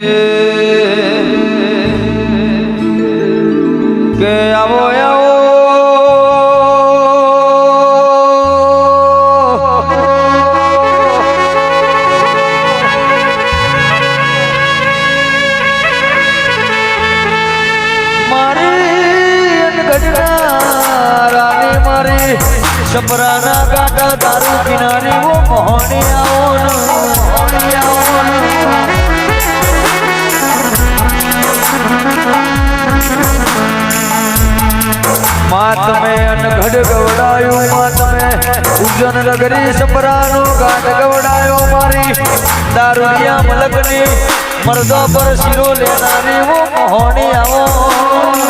કે આવો આવો. છપરાના કાંટા દારૂ કિનારી મોહની આવો મોહની માં તમે અનગઢ ગવડાયું માં તમે. ઉજન નગરી સપરાનો ગાંઠ ગવડાયો મારી. દારૂડિયા મલકની મરદો પર શિરો લેનારી હું મોહણી આવો.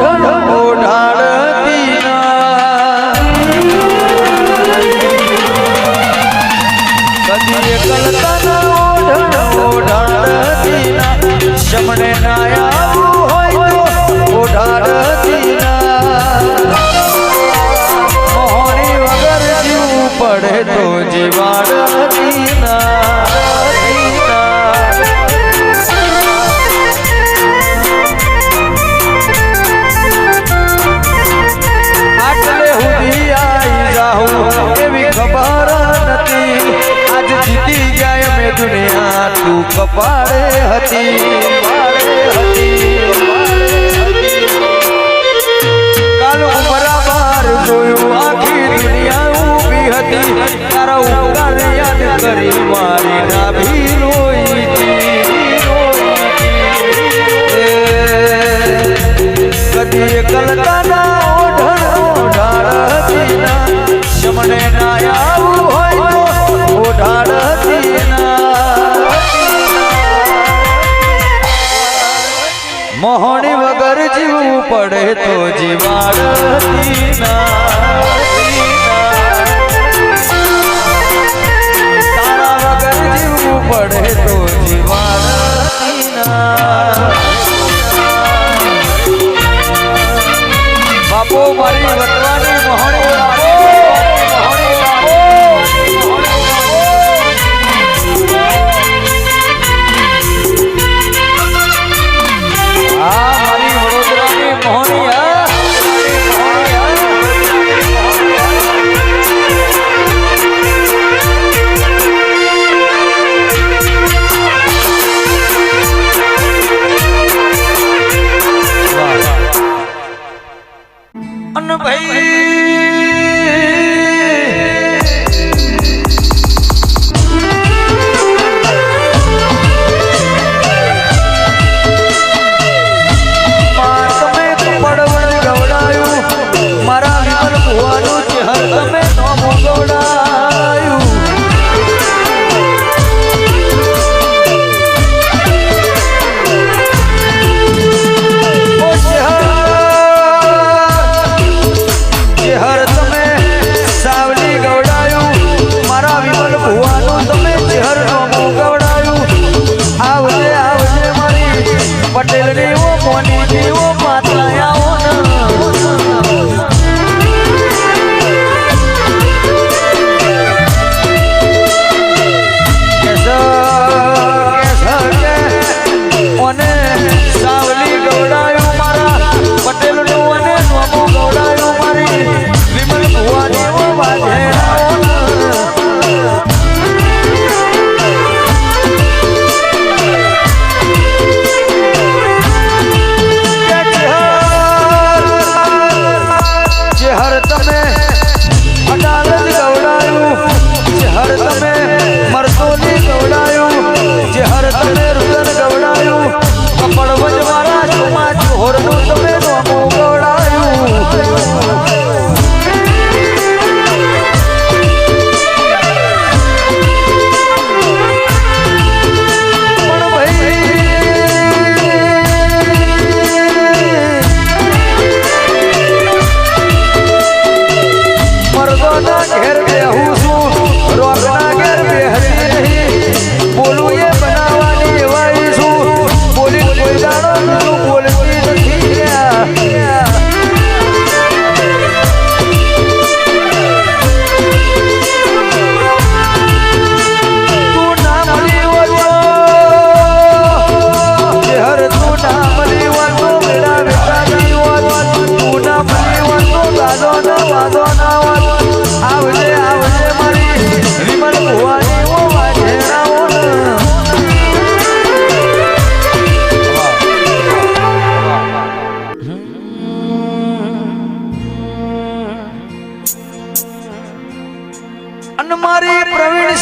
ঢোল એ કલકાના ઓઢણ ઓઢાળ હતી મોહણી વગર જીવવું પડે તો જીવાળ ના અને મારી પ્રવીણ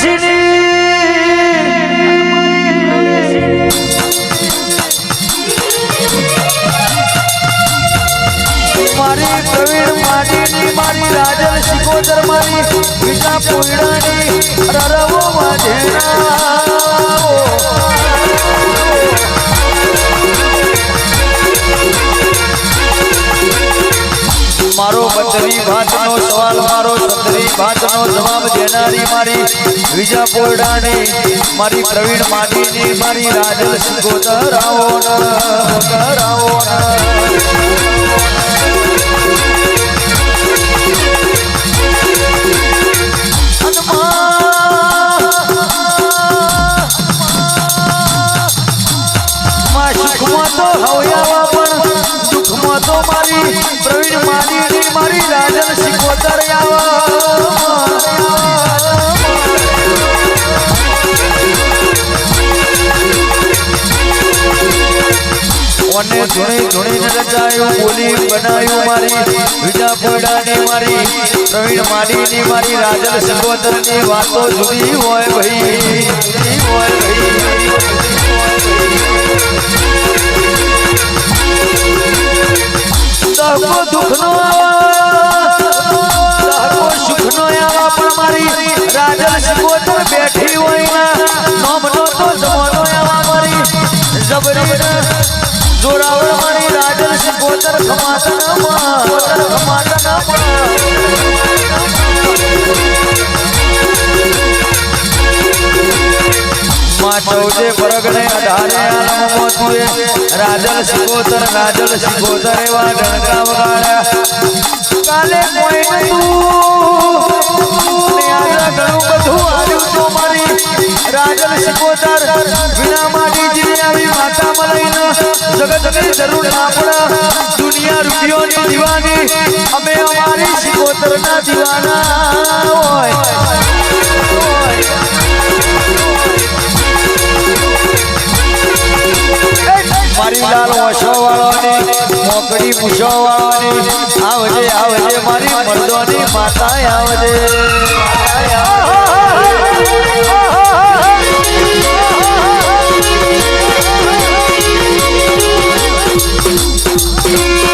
મારી પ્રવીણ માટીની મારી રાજલ શિકોદર મારી બીજા પોયડાની રરવો વાજેના મારો બચરી ભાતનો દેનારી મારી વિજા પોરડાની મારી પ્રવીણ માટીની મારી રાજલ સિકોતર આવો ન કરાવો ન માં સુખમાં તો હવયાવા પણ દુઃખમાં તો મારી પ્રવીણ મારી મારી રાજન ધૂણી રચાયું બોલી બનાવ્યું મારી. વિજા પડાની મારી, પ્રવીણ માડીની મારી રાજા સંબોધનની વાતો જુદી હોય ભાઈ. હોય ભાઈ. દુઃખનો સુખનો આવા પણ મારી રાજલ રાજલ સિકોતર ખમાતા માં ખમાતા માં ચૌદે પરગણે અઢારે આલમો તુએ રાજલ સિકોતર રાજલ સિકોતર એવા ડણકા વગાડ્યા ઘણું બધું આવ્યું તો મારી રાજલ સિકોતર જગતની જરૂર પડે. દુનિયા રૂપિયોની દીવાની. અમે અમારી શિકોતરના દીવાના હોય. મારી લાલ વસો વાળોની મોકડી આવજે આવજે, મારી મર્દોની માતા આવજે. જિહાદ